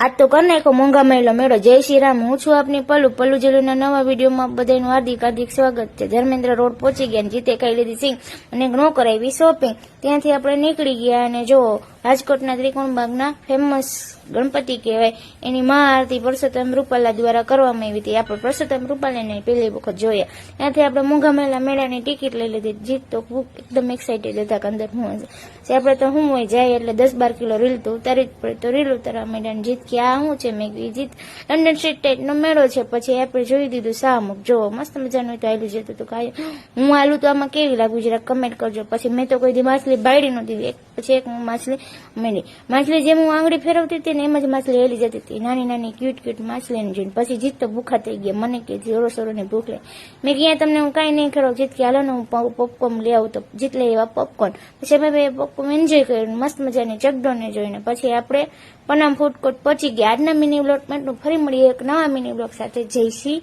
આજ તો કરી નાખો મોંઘા મહિલો મેળો. જય શ્રી રામ. હું છું આપની પલ્લુ. પલ્લુ જેલુના નવા વિડીયોમાં બધાનું હાર્દિક હાર્દિક સ્વાગત છે. ધર્મેન્દ્ર રોડ પહોંચી ગયા જીતે ખાઈ લીધી સિંહ અને નો કરાવી શોપિંગ ત્યાંથી આપણે નીકળી ગયા અને જો રાજકોટના ત્રિકોણબાગના ફેમસ ગણપતિ કહેવાય. એની મહાઆરતી પરસોત્તમ રૂપાલા દ્વારા કરવામાં આવી હતી. આપણે પરસોત્તમ રૂપાલાને પહેલી વખત જોયા. ત્યાંથી આપણે મોંઘા મેલા મેળાની ટિકિટ લઈ લીધી. જીત તો ખૂબ એકદમ એક્સાઇટેડ હતા કે અંદર હું હશે. આપણે તો હું હોય જાય એટલે દસ બાર કિલો રીલ તો ઉતારી જ પડે. તો રીલ ઉતારવા માંડ્યા જીત કે આ શું છે મેં જીત લંડન સ્ટ્રીટ ટાઈટનો મેળો છે. પછી આપણે જોઈ દીધું શાહમુખ જોવો મસ્ત મજાનું તો આવેલું જતું હતું. કાંઈ હું આલું તો આમાં કેવી લાગ્યું જરા કમેન્ટ કરજો. પછી મેં તો કોઈ દી માછલી બાળી નહોતી. પછી એક હું માછલી મેળી માછલી જેમ હું આંગળી ફેરવતી હતી ને એમ જ માછલી હેલી જતી હતી. નાની નાની ક્યુટ ક્યુટ માછલીને જોઈને પછી જીત તો ભૂખા થઈ ગયા. મને કે જોરો સોરોની ભૂખ લે મેં ક્યાં તમને હું કાંઈ નહીં ખરો જીત કે હાલો ને હું પોપકોર્ન લઈ આવું. તો જીત લઈ એવા પોપકોર્ન પછી અમે ભાઈ પોપકોર્ન એન્જોય કર્યું મસ્ત મજાની ચકડોને જોઈને. પછી આપણે પનામ ફૂડ કોર્ટ પહોંચી ગયા. આજના મિની બ્લોગમાં ફરી મળીએ એક નવા મિની બ્લોગ સાથે. જય શ્રી